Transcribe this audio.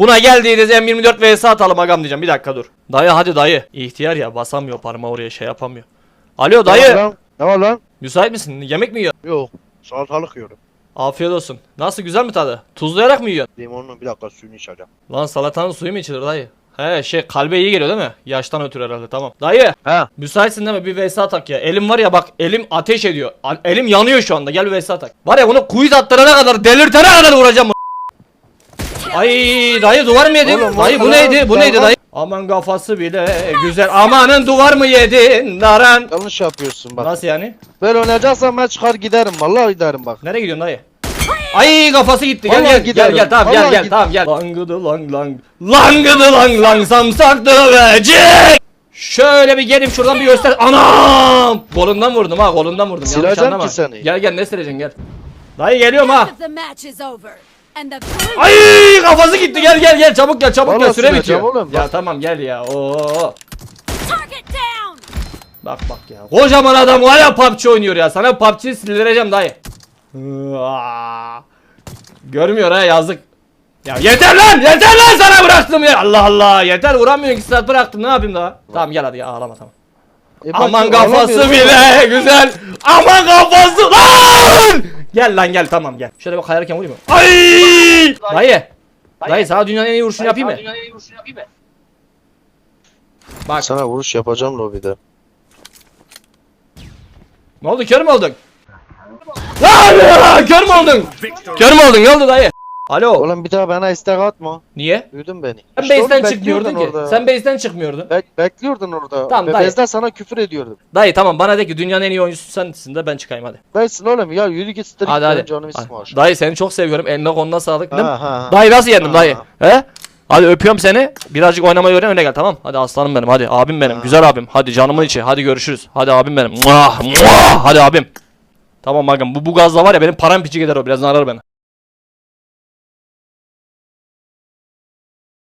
Buna geldiğiniz M24 vs atalım agam diyeceğim. Bir dakika dur. Dayı hadi dayı. İhtiyar ya basamıyor parmağı oraya şey yapamıyor. Alo Ne var dayı. lan? Ne var lan? Müsait misin? Yemek mi yiyorsun? Yok. Salatalık yiyorum. Afiyet olsun. Nasıl güzel mi tadı? Tuzlayarak mı yiyorsun? Limonlu bir dakika suyunu içeceğim. Lan salatanın suyu mu içilir dayı? He şey kalbe iyi geliyor değil mi? Yaştan ötürü herhalde tamam. Dayı He. müsaitsin değil mi? Bir vs atak ya. Elim var ya bak elim ateş ediyor. A- elim yanıyor şu anda. Gel bir vs atak. Var ya bunu kuyut attırana kadar delirtene kadar vuracağım. Ay dayı duvar mı yedin? Oğlum, dayı bu neydi? Bu neydi dayı? Aman kafası bile güzel. Amanın duvar mı yedin? Daran. Yanlış yapıyorsun bak. Nasıl yani? Böyle oynayacaksan ben çıkar giderim. Vallahi giderim bak. Nereye gidiyorsun dayı? Ay kafası gitti. Gel Vallahi gel gel giderim. gel tamam gel Vallahi gel tamam gel. Langıdı lang lang. Langıdı lang lang samsak dövecek. Şöyle bir gelip şuradan bir göster. Anam! Kolundan vurdum ha kolundan vurdum. Yanlış Sileceğim anlama. ki seni. Gel gel ne sileceksin gel. Dayı geliyorum ha. Half of the match is over, and the blue Ay kafası gitti gel gel gel çabuk gel çabuk gel süre bitiyor. oğlum, Ya bak. tamam gel ya. Oo. Bak bak ya. Kocaman adam hala PUBG oynuyor ya. Sana PUBG'yi sildireceğim dayı. Hıa. Görmüyor ha yazık. Ya yeter lan yeter lan sana bıraktım ya. Allah Allah yeter vuramıyor 2 saat bıraktım ne yapayım daha. Tamam gel hadi ya ağlama tamam. E bak, Aman kafası bile güzel. Aman kafası lan. Gel lan gel tamam gel. Şöyle bir kayarken vurayım mı? Ay! Dayı. Dayı sana dünyanın en iyi vuruşunu yapayım mı? Bak Sana vuruş yapacağım lobide. Ne oldu kör mü oldun? Lan kör mü oldun? Kör mü oldun ne oldu dayı? Alo. Oğlum bir daha bana istek atma. Niye? Duydun beni. Sen İşte base'den çıkmıyordun ki. orada. Sen base'den çıkmıyordun. Bek- bekliyordun orada. Tamam, Ve dayı. base'den sana küfür ediyordum. Dayı tamam bana de ki dünyanın en iyi oyuncusu sensin de ben çıkayım hadi. Bensin oğlum ya yürü git streak Hadi hadi. canımı Hadi. aşağı. Dayı seni çok seviyorum. Eline koluna sağlık. Ha, ha. Dayı nasıl yendim Ha. dayı? He? Hadi öpüyorum seni. Birazcık oynamayı öğren öne gel tamam. Hadi aslanım benim hadi abim benim. Ha. Güzel abim. Hadi canımın içi. Hadi görüşürüz. Hadi abim benim. Muah, muah. Hadi abim. Tamam bakın bu, bu gazla var ya benim param piçi gider o. Birazdan arar beni.